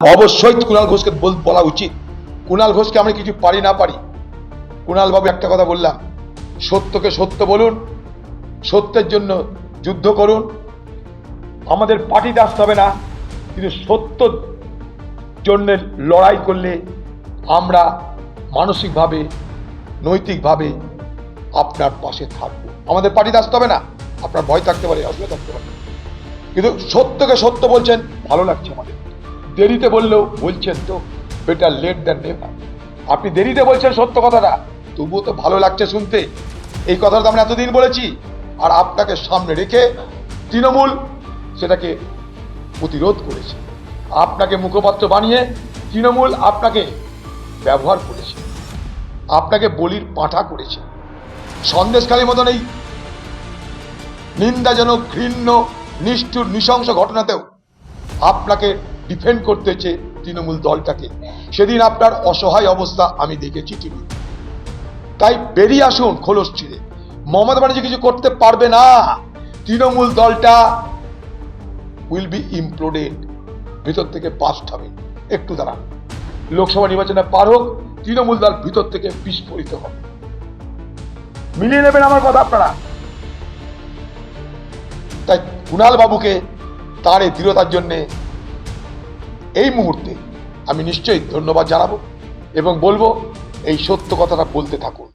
অবশ্যই কুণাল ঘোষকে বল- উচিত। কুণাল ঘোষকে আমি কিছু পারি না পারি। কুণাল বাবু একটা কথা বললাম। সত্যকে সত্য বলুন, সত্যের জন্য যুদ্ধ করুন। আমাদের পার্টিতে আসতে হবে না, কিন্তু সত্য জন্য লড়াই করলে আমরা মানসিকভাবে, নৈতিকভাবে আপনার পাশে থাকব। আমাদের পার্টিতে আসতে হবে না। আপনার ভয় থাকতে পারে, অসুবিধা থাকতে পারে। কিন্তু সত্যকে সত্য বলছেন, ভালো লাগছে আমাদের। দেরিতে বললেও বলছেন তো বেটার লেট দ্যান নেভার আপনি দেরিতে বলছেন সত্য কথাটা, তবুও তো ভালো লাগছে শুনতে। এই কথাটা আমরা এতদিন বলেছি, আর আপনাকে সামনে রেখে তৃণমূল সেটাকে প্রতিরোধ করেছে। আপনাকে মুখপাত্র বানিয়ে তৃণমূল আপনাকে ব্যবহার করেছে। আপনাকে বলির পাঁঠা করেছে। সন্দেশকালীর মতন এই নিন্দাজনক, ঘৃণ্য, নিষ্ঠুর, নৃশংস ঘটনাতেও আপনাকে ডিফেন্ড করতেছে তৃণমূল দলটাকে। সেদিন আপনার অসহায় অবস্থা আমি দেখেছি টিভি। তাই বেরিয়ে আসুন খোলস ছিঁড়ে। মমতা ব্যানার্জি কিছু করতে পারবে না। তৃণমূল দলটা উইল বি ইমপ্লোডেড ভিতর থেকে পাস্ট হবে। একটু দাঁড়ান। লোকসভা নির্বাচনে পার হোক, তৃণমূল দল ভিতর থেকে বিস্ফোরিত হবে। মিলিয়ে নেবেন আমার কথা আপনারা। তাই কুণাল বাবুকে তার এই দৃঢ়তার জন্যে এই মুহূর্তে আমি নিশ্চয়ই ধন্যবাদ জানাব এবং বলব এই সত্য কথাটা বলতে থাকুন।